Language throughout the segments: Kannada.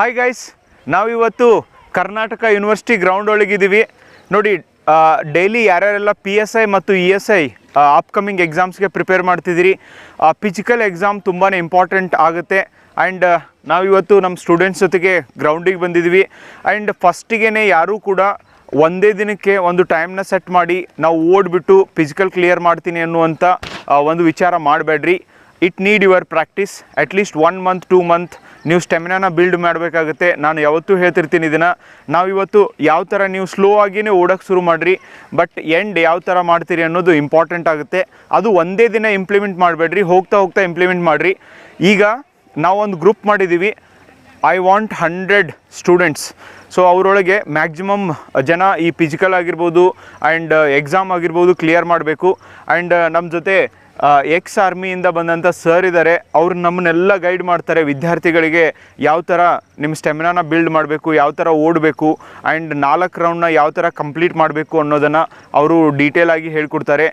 ಹಾಯ್ ಗೈಸ್ ನಾವಿವತ್ತು ಕರ್ನಾಟಕ ಯೂನಿವರ್ಸಿಟಿ ಗ್ರೌಂಡ್ ಒಳಗಿದ್ದೀವಿ. ನೋಡಿ ಡೈಲಿ ಯಾರ್ಯಾರೆಲ್ಲ ಪಿ ಎಸ್ ಐ ಮತ್ತು ಇ ಎಸ್ ಐ ಅಪ್ಕಮಿಂಗ್ ಎಕ್ಸಾಮ್ಸ್ಗೆ ಪ್ರಿಪೇರ್ ಮಾಡ್ತಿದ್ದೀರಿ ಫಿಸಿಕಲ್ ಎಕ್ಸಾಮ್ ತುಂಬಾ ಇಂಪಾರ್ಟೆಂಟ್ ಆಗುತ್ತೆ. ಆ್ಯಂಡ್ ನಾವಿವತ್ತು ನಮ್ಮ ಸ್ಟೂಡೆಂಟ್ಸ್ ಜೊತೆಗೆ ಗ್ರೌಂಡಿಗೆ ಬಂದಿದ್ದೀವಿ. ಆ್ಯಂಡ್ ಫಸ್ಟಿಗೆ ಯಾರೂ ಕೂಡ ಒಂದೇ ದಿನಕ್ಕೆ ಒಂದು ಟೈಮ್ನ ಸೆಟ್ ಮಾಡಿ ನಾವು ಓಡ್ಬಿಟ್ಟು ಫಿಸಿಕಲ್ ಕ್ಲಿಯರ್ ಮಾಡ್ತೀನಿ ಅನ್ನುವಂಥ ಒಂದು ವಿಚಾರ ಮಾಡಬೇಡ್ರಿ. It need your practice atleast one month two month ನೀವು ಸ್ಟೆಮಿನಾನ ಬಿಲ್ಡ್ ಮಾಡಬೇಕಾಗುತ್ತೆ. ನಾನು ಯಾವತ್ತೂ ಹೇಳ್ತಿರ್ತೀನಿ ಇದನ್ನು ನಾವಿವತ್ತು ಯಾವ ಥರ ನೀವು ಸ್ಲೋ ಆಗಿನೇ ಓಡೋಕ್ಕೆ ಶುರು ಮಾಡಿರಿ ಬಟ್ ಎಂಡ್ ಯಾವ ಥರ ಮಾಡ್ತೀರಿ ಅನ್ನೋದು ಇಂಪಾರ್ಟೆಂಟ್ ಆಗುತ್ತೆ. ಅದು ಒಂದೇ ದಿನ ಇಂಪ್ಲಿಮೆಂಟ್ ಮಾಡಬೇಡ್ರಿ, ಹೋಗ್ತಾ ಹೋಗ್ತಾ ಇಂಪ್ಲಿಮೆಂಟ್ ಮಾಡಿರಿ. ಈಗ ನಾವೊಂದು ಗ್ರೂಪ್ ಮಾಡಿದ್ದೀವಿ I want hundred students so ಅವರೊಳಗೆ maximum ಜನ ಈ ಫಿಸಿಕಲ್ ಆಗಿರ್ಬೋದು ಆ್ಯಂಡ್ ಎಕ್ಸಾಮ್ ಆಗಿರ್ಬೋದು ಕ್ಲಿಯರ್ ಮಾಡಬೇಕು. ಆ್ಯಂಡ್ ನಮ್ಮ ಜೊತೆ ಎಕ್ಸ್ ಆರ್ಮಿಯಿಂದ ಬಂದಂಥ ಸರ್ ಇದ್ದಾರೆ ಅವ್ರು ನಮ್ಮನ್ನೆಲ್ಲ ಗೈಡ್ ಮಾಡ್ತಾರೆ. ವಿದ್ಯಾರ್ಥಿಗಳಿಗೆ ಯಾವ ಥರ ನಿಮ್ಮ ಸ್ಟೆಮಿನಾನ ಬಿಲ್ಡ್ ಮಾಡಬೇಕು, ಯಾವ ಥರ ಓಡಬೇಕು ಆ್ಯಂಡ್ ನಾಲ್ಕು ರೌಂಡ್ನ ಯಾವ ಥರ ಕಂಪ್ಲೀಟ್ ಮಾಡಬೇಕು ಅನ್ನೋದನ್ನು ಅವರು ಡೀಟೇಲಾಗಿ ಹೇಳ್ಕೊಡ್ತಾರೆ.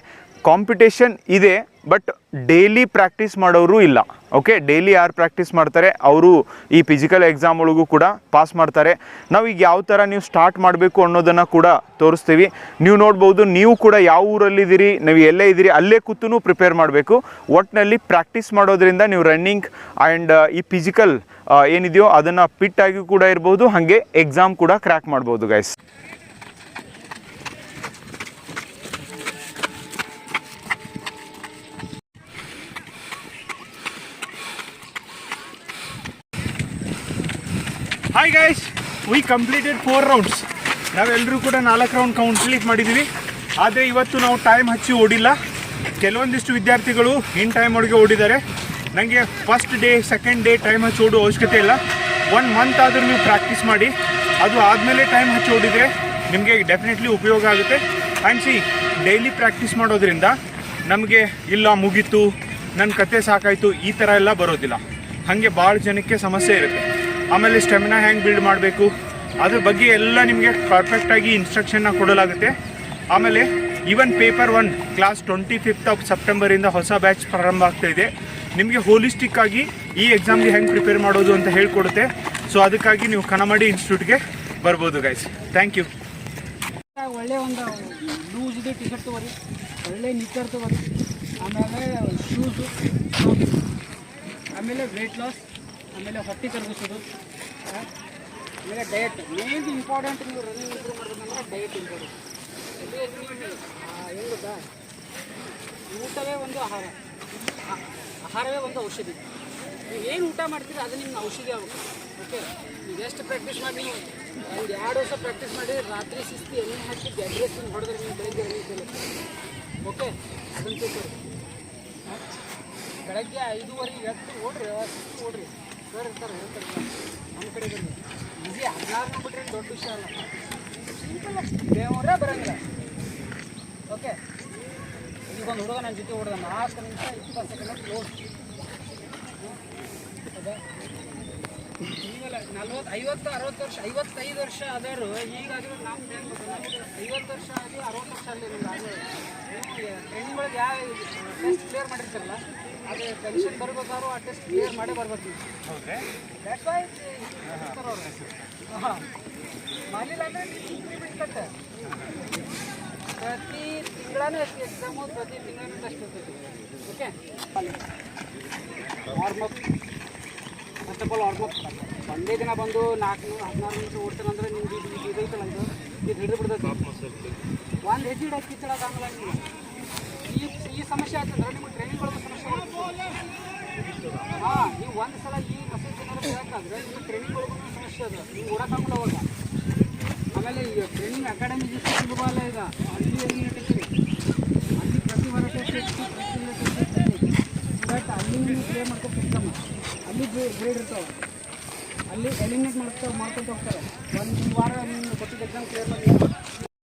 ಕಾಂಪಿಟೇಷನ್ ಇದೆ ಬಟ್ ಡೈಲಿ ಪ್ರಾಕ್ಟೀಸ್ ಮಾಡೋರು ಇಲ್ಲ. ಓಕೆ ಡೈಲಿ ಯಾರು ಪ್ರಾಕ್ಟೀಸ್ ಮಾಡ್ತಾರೆ? ಅವರು ಈ ಫಿಸಿಕಲ್ ಎಕ್ಸಾಮ್ ಒಳಗೂ ಕೂಡ ಪಾಸ್ ಮಾಡ್ತಾರೆ. ನಾವು ಈಗ ಯಾವ ಥರ ನೀವು ಸ್ಟಾರ್ಟ್ ಮಾಡಬೇಕು ಅನ್ನೋದನ್ನು ಕೂಡ ತೋರಿಸ್ತೀವಿ. ನೀವು ನೋಡ್ಬೋದು, ನೀವು ಕೂಡ ಯಾವ ಊರಲ್ಲಿದ್ದೀರಿ ನೀವು ಎಲ್ಲೇ ಇದ್ದೀರಿ ಅಲ್ಲೇ ಕೂತೂ ಪ್ರಿಪೇರ್ ಮಾಡಬೇಕು. ಒಟ್ಟಿನಲ್ಲಿ ಪ್ರಾಕ್ಟೀಸ್ ಮಾಡೋದ್ರಿಂದ ನೀವು ರನ್ನಿಂಗ್ ಆ್ಯಂಡ್ ಈ ಫಿಸಿಕಲ್ ಏನಿದೆಯೋ ಅದನ್ನು ಫಿಟ್ ಆಗಿ ಕೂಡ ಇರ್ಬೋದು, ಹಾಗೆ ಎಕ್ಸಾಮ್ ಕೂಡ ಕ್ರ್ಯಾಕ್ ಮಾಡ್ಬೋದು guys hi guys we completed four rounds ನಾವೆಲ್ಲರೂ ಕೂಡ ನಾಲ್ಕು ರೌಂಡ್ ಕಂಪ್ಲೀಟ್ ಮಾಡಿದ್ದೀವಿ. ಆದರೆ ಇವತ್ತು ನಾವು ಟೈಮ್ ಹಚ್ಚಿ ಓಡಿಲ್ಲ. ಕೆಲವೊಂದಿಷ್ಟು ವಿದ್ಯಾರ್ಥಿಗಳು ಇನ್ ಟೈಮ್ ಒಳಗೆ ಓಡಿದ್ದಾರೆ. ನನಗೆ first day second day time ಹಚ್ಚಿ ಓಡೋ ಅವಶ್ಯಕತೆ ಇಲ್ಲ. ಒನ್ ಮಂತ್ ಆದರೂ ನೀವು ಪ್ರಾಕ್ಟೀಸ್ ಮಾಡಿ. ಅದು ಆದಮೇಲೆ ಟೈಮ್ ಹಚ್ಚಿ ಓಡಿದರೆ ನಿಮಗೆ ಡೆಫಿನೆಟ್ಲಿ ಉಪಯೋಗ ಆಗುತ್ತೆ. ಆ್ಯಂಡ್ ಸಿ ಡೈಲಿ ಪ್ರಾಕ್ಟೀಸ್ ಮಾಡೋದ್ರಿಂದ ನಮಗೆ ಇಲ್ಲ ಮುಗೀತು ನನ್ನ ಕತೆ ಸಾಕಾಯಿತು, ಈ ಥರ ಎಲ್ಲ ಬರೋದಿಲ್ಲ. ಹಾಗೆ ಭಾಳ ಜನಕ್ಕೆ ಸಮಸ್ಯೆ ಇರುತ್ತೆ. ಆಮೇಲೆ ಸ್ಟೆಮಿನಾ ಹೆಂಗೆ ಬಿಲ್ಡ್ ಮಾಡಬೇಕು? ಅದ್ರ ಬಗ್ಗೆ ಎಲ್ಲ ನಿಮಗೆ ಪರ್ಫೆಕ್ಟಾಗಿ ಇನ್ಸ್ಟ್ರಕ್ಷನ್ನ ಕೊಡಲಾಗುತ್ತೆ. ಆಮೇಲೆ even paper one class twenty fifth of ಸೆಪ್ಟೆಂಬರಿಂದ ಹೊಸ ಬ್ಯಾಚ್ ಪ್ರಾರಂಭ ಆಗ್ತಾ ಇದೆ. ನಿಮಗೆ ಹೋಲಿಸ್ಟಿಕ್ ಆಗಿ ಈ ಎಕ್ಸಾಮ್ಗೆ ಹೆಂಗೆ ಪ್ರಿಪೇರ್ ಮಾಡೋದು ಅಂತ ಹೇಳ್ಕೊಡುತ್ತೆ. ಸೊ ಅದಕ್ಕಾಗಿ ನೀವು ಕನಮಡಿ ಇನ್ಸ್ಟಿಟ್ಯೂಟ್ಗೆ ಬರ್ಬೋದು ಗೈಸ್ ಥ್ಯಾಂಕ್ ಯು ಒಳ್ಳೆ ಒಂದು ಲೂಸ್ ಇದೆ ಶರ್ಟ್ ತೊಗೊರಿ. ಒಳ್ಳೆ ನಿಕ್ಕರ್ ತೊಗೊರಿ. ಆಮೇಲೆ ಶೂಸು ಆಮೇಲೆ ವೆಯ್ಟ್ ಲಾಸ್ ಆಮೇಲೆ ಹೊಟ್ಟೆ ಕರಗಿಸೋದು. ಆಮೇಲೆ ಡಯಟ್ ಮೇನ್ ಇಂಪಾರ್ಟೆಂಟ್ ನೀವು ರನ್ನಿಂಗ್ ಇಂಪ್ರೂವ್ ಮಾಡಬೇಕಂದ್ರೆ ಡಯಟ್ ಇಂಪಾರ್ಟೆಂಟ್ ಏನು ಗೊತ್ತಾ? ಊಟವೇ ಒಂದು ಆಹಾರ. ಆಹಾರವೇ ಒಂದು ಔಷಧಿ. ನೀವು ಏನು ಊಟ ಮಾಡ್ತೀರಿ ಅದು ನಿಮ್ಮ ಔಷಧಿ ಆಗುತ್ತೆ ಓಕೆ ನೀವು ಎಷ್ಟು ಪ್ರಾಕ್ಟೀಸ್ ಮಾಡಿ ನೀವು ಒಂದು ಎರಡು ವರ್ಷ ಪ್ರಾಕ್ಟೀಸ್ ಮಾಡಿ ರಾತ್ರಿ ಶಿಸ್ತು ಎಣ್ಣೆ ಹಾಕಿ ಗ್ಯಾಡ್ರೇಷನ್ ಹೊಡೆದ್ರೆ ನೀವು ಬೆಳಗ್ಗೆ ರನ್ನಿಂಗ್ ಓಕೆ ಅದನ್ನು? ಬೆಳಗ್ಗೆ ಐದೂವರೆಗೆ ಎತ್ತು ಓಡ್ರಿ ಶಿಸ್ತು ಓಡ್ರಿ. ಸರ್ ನಮ್ಮ ಕಡೆ ಈಸಿ, ಹದಿನಾರು ಬಿಟ್ರೆ ದೊಡ್ಡ ವಿಷಯ ದೇವರೇ ಬರಂಗಿಲ್ಲ. ಓಕೆ ಈಗ ಒಂದು ಹುಡುಗ ನನ್ನ ಜೊತೆ ಹೊಡೆದ ನಾಲ್ಕು ನಿಮಿಷ ಇಪ್ಪತ್ತು ಸೆಕೆಂಡ್ ಕ್ಲೋಸ್ ನಲ್ವತ್ತು ಐವತ್ತು ಅರವತ್ತು ವರ್ಷ ಐವತ್ತೈದು ವರ್ಷ ಆದವರು ಈಗಾದರೂ ನಮ್ಮ ಐವತ್ತು ವರ್ಷ ಆಗಿ ಅರವತ್ತು ವರ್ಷ ಅಲ್ಲಿ ಟ್ರೈನಿಂಗ್ ಒಳಗೆ ಯಾವ ಟೆಸ್ಟ್ ಕ್ಲಿಯರ್ ಮಾಡಿರ್ತಾರಲ್ಲ ಅದು ಪೆನ್ಷನ್ ಬರ್ಬೇಕಾದ್ರೂ ಆ ಟೆಸ್ಟ್ ಕ್ಲಿಯರ್ ಮಾಡೇ ಬರ್ಬೇಕು. ಹಾಂ. ಮಾಡಲಿಲ್ಲ ಅಂದರೆ ಕಟ್ಟೆ. ಪ್ರತಿ ತಿಂಗಳೂ ಎಷ್ಟು ಎಕ್ಸಾಮು ಪ್ರತಿ ತಿಂಗಳೂ ಟೆಸ್ಟ್ ಇರ್ತೈತಿ okay warmup first of all warmup ಒಂದೇ ದಿನ ಬಂದು ನಾಲ್ಕು ಹದಿನಾರು ನಿಮಿಷ ಓಡ್ತಾನಂದ್ರೆ ನಿಮ್ಗೆ ಇದು ಇದು ಇದೈತಲ್ಲ ಇದು? ಇದು ಹಿಡಿದು ಬಿಡ್ತೈತಿ ಒಂದು ಹೆಜ್ಜೆ ಇಡಕ್ಕೆ ಕಿಚ್ಚಳಕ್ಕಾಗಲ್ಲ ನಿಮಗೆ. ಈ ಈ ಸಮಸ್ಯೆ ಆಯ್ತಂದ್ರೆ ನಿಮ್ಗೆ ಟ್ರೈನಿಂಗ್ ಒಳಗೆ ಸಮಸ್ಯೆ ಹಾಂ ನೀವು ಒಂದು ಸಲ ಈ ಮಸೂದ್ ಏನಾದ್ರು ಬೇಕಾದ್ರೆ ನಿಮಗೆ ಟ್ರೈನಿಂಗ್ ಒಳಗೂ ಸಮಸ್ಯೆ ಅದ. ನೀವು ಓಡಕ್ಕಾಗಲ್ಲ ಅವಾಗ. ಆಮೇಲೆ ಈಗ ಟ್ರೈನಿಂಗ್ ಅಕಾಡೆಮಿ ಸಿಗಬಲ್ಲ ಈಗ. ಅಲ್ಲಿ ಎಲ್ಲಿ ನಟೀರಿ ಅಲ್ಲಿ ಪ್ರತಿ ವಾರ ಟೆಸ್ಟ್ ಬಟ್ ಅಲ್ಲಿ ನೀವು ಪ್ಲೇ ಮಾಡ್ಕೊ ಅಲ್ಲಿ ಗ್ರೇಡ್ ಇರ್ತಾವೆ ಅಲ್ಲಿ ಎಲಿಮಿನೇಟ್ ಮಾಡ್ತಾ ಮಾಡ್ಕೊತ ಹೋಗ್ತಾರೆ. ಒಂದು ವಾರ ನಿಮ್ಮ ಕೊಟ್ಟಿದ್ದ ಎಕ್ಸಾಮ್ ಕ್ಲಿಯರ್ ಮಾಡಿ